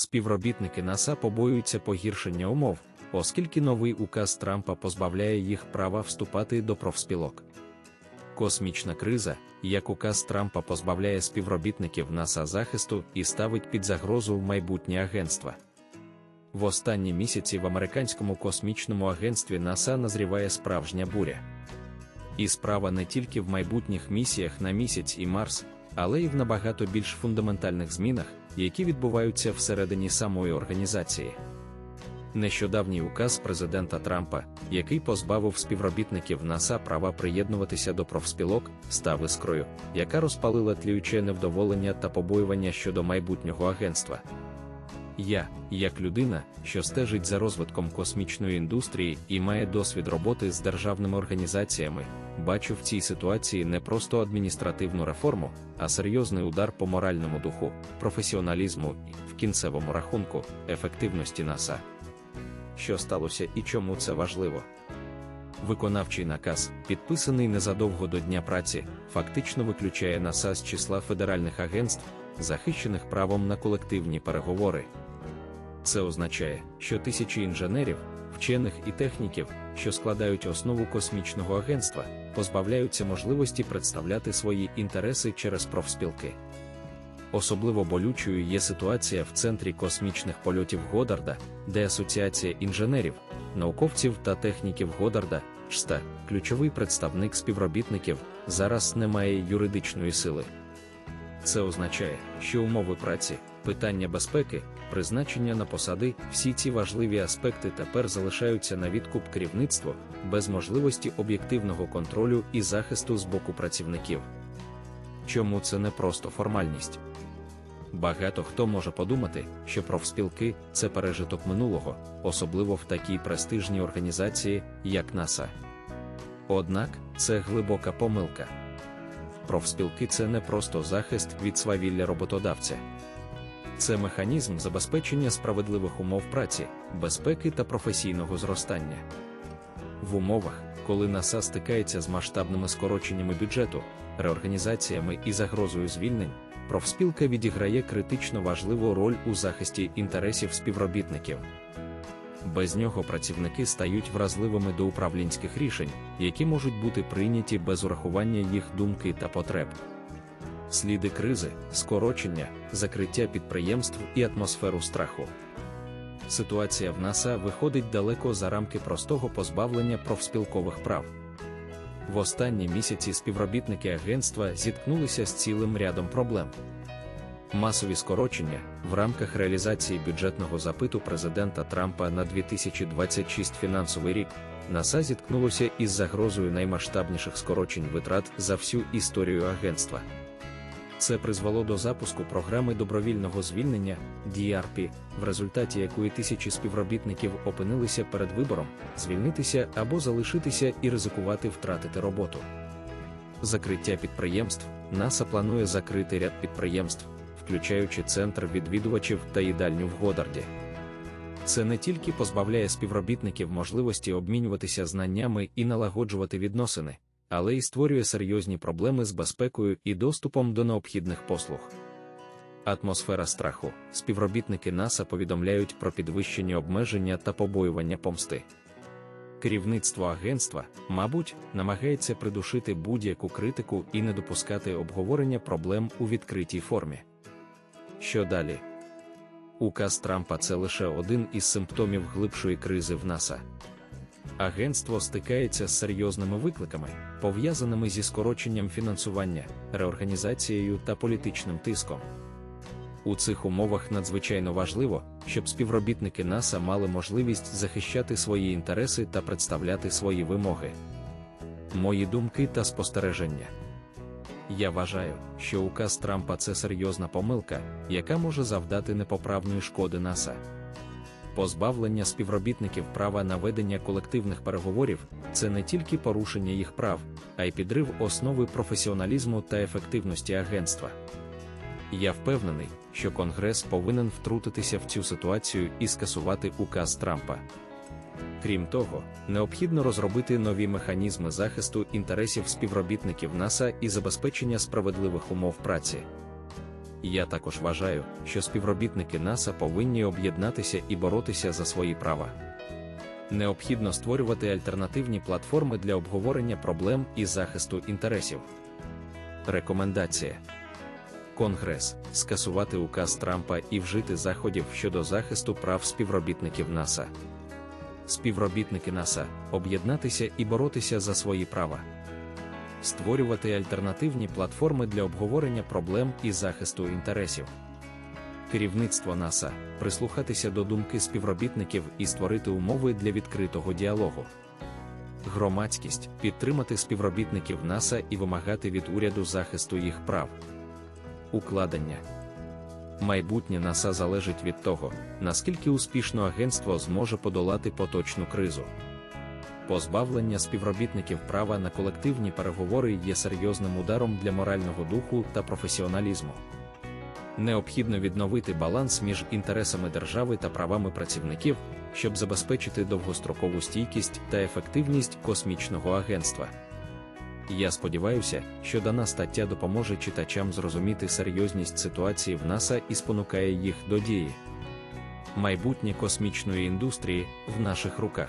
Співробітники НАСА побоюються погіршення умов, оскільки новий указ Трампа позбавляє їх права вступати до профспілок. Космічна криза, як указ Трампа позбавляє співробітників НАСА захисту і ставить під загрозу майбутнє агентства. В останні місяці в американському космічному агентстві НАСА назріває справжня буря. І справа не тільки в майбутніх місіях на місяць і Марс, але й в набагато більш фундаментальних змінах, які відбуваються всередині самої організації. Нещодавній указ президента Трампа, який позбавив співробітників НАСА права приєднуватися до профспілок, став іскрою, яка розпалила тліюче невдоволення та побоювання щодо майбутнього агентства. Я, як людина, що стежить за розвитком космічної індустрії і має досвід роботи з державними організаціями, бачу в цій ситуації не просто адміністративну реформу, а серйозний удар по моральному духу, професіоналізму і, в кінцевому рахунку, ефективності НАСА. Що сталося і чому це важливо? Виконавчий наказ, підписаний незадовго до Дня праці, фактично виключає НАСА з числа федеральних агентств, захищених правом на колективні переговори. Це означає, що тисячі інженерів, вчених і техніків, що складають основу космічного агентства, позбавляються можливості представляти свої інтереси через профспілки. Особливо болючою є ситуація в центрі космічних польотів Годарда, де Асоціація інженерів, науковців та техніків Годарда, ЧСТА, ключовий представник співробітників, зараз не має юридичної сили. Це означає, що умови праці, питання безпеки, призначення на посади, всі ці важливі аспекти тепер залишаються на відкуп керівництво, без можливості об'єктивного контролю і захисту з боку працівників. Чому це не просто формальність? Багато хто може подумати, що профспілки це пережиток минулого, особливо в такій престижній організації, як НАСА. Однак це глибока помилка. Профспілки це не просто захист від свавілля роботодавця. Це механізм забезпечення справедливих умов праці, безпеки та професійного зростання. В умовах, коли НАСА стикається з масштабними скороченнями бюджету, реорганізаціями і загрозою звільнень, профспілка відіграє критично важливу роль у захисті інтересів співробітників. Без нього працівники стають вразливими до управлінських рішень, які можуть бути прийняті без урахування їх думки та потреб. Сліди кризи, скорочення, закриття підприємств і атмосферу страху. Ситуація в НАСА виходить далеко за рамки простого позбавлення профспілкових прав. В останні місяці співробітники агентства зіткнулися з цілим рядом проблем. Масові скорочення в рамках реалізації бюджетного запиту президента Трампа на 2026 фінансовий рік НАСА зіткнулося із загрозою наймасштабніших скорочень витрат за всю історію агентства. Це призвело до запуску програми добровільного звільнення DRP, в результаті якої тисячі співробітників опинилися перед вибором звільнитися або залишитися і ризикувати втратити роботу. Закриття підприємств НАСА планує закрити ряд підприємств, включаючи центр відвідувачів та їдальню в Годарді. Це не тільки позбавляє співробітників можливості обмінюватися знаннями і налагоджувати відносини але й створює серйозні проблеми з безпекою і доступом до необхідних послуг. Атмосфера страху. Співробітники НАСА повідомляють про підвищення обмеження та побоювання помсти. Керівництво агентства, мабуть, намагається придушити будь-яку критику і не допускати обговорення проблем у відкритій формі. Що далі? Указ Трампа це лише один із симптомів глибшої кризи в НАСА агентство стикається з серйозними викликами, пов'язаними зі скороченням фінансування, реорганізацією та політичним тиском. У цих умовах надзвичайно важливо, щоб співробітники НАСА мали можливість захищати свої інтереси та представляти свої вимоги. Мої думки та спостереження. Я вважаю, що указ Трампа це серйозна помилка, яка може завдати непоправної шкоди НАСА позбавлення співробітників права на ведення колективних переговорів це не тільки порушення їх прав, а й підрив основи професіоналізму та ефективності агентства. Я впевнений, що Конгрес повинен втрутитися в цю ситуацію і скасувати указ Трампа. Крім того, необхідно розробити нові механізми захисту інтересів співробітників НАСА і забезпечення справедливих умов праці. Я також вважаю, що співробітники НАСА повинні об'єднатися і боротися за свої права. Необхідно створювати альтернативні платформи для обговорення проблем і захисту інтересів. Рекомендація Конгрес скасувати указ Трампа і вжити заходів щодо захисту прав співробітників НАСА. Співробітники НАСА об'єднатися і боротися за свої права, створювати альтернативні платформи для обговорення проблем і захисту інтересів. Керівництво НАСА прислухатися до думки співробітників і створити умови для відкритого діалогу. Громадськість підтримати співробітників НАСА і вимагати від уряду захисту їх прав. Укладення майбутнє НАСА залежить від того, наскільки успішно агентство зможе подолати поточну кризу. Позбавлення співробітників права на колективні переговори є серйозним ударом для морального духу та професіоналізму. Необхідно відновити баланс між інтересами держави та правами працівників, щоб забезпечити довгострокову стійкість та ефективність космічного агентства. Я сподіваюся, що дана стаття допоможе читачам зрозуміти серйозність ситуації в НАСА і спонукає їх до дії. Майбутнє космічної індустрії в наших руках.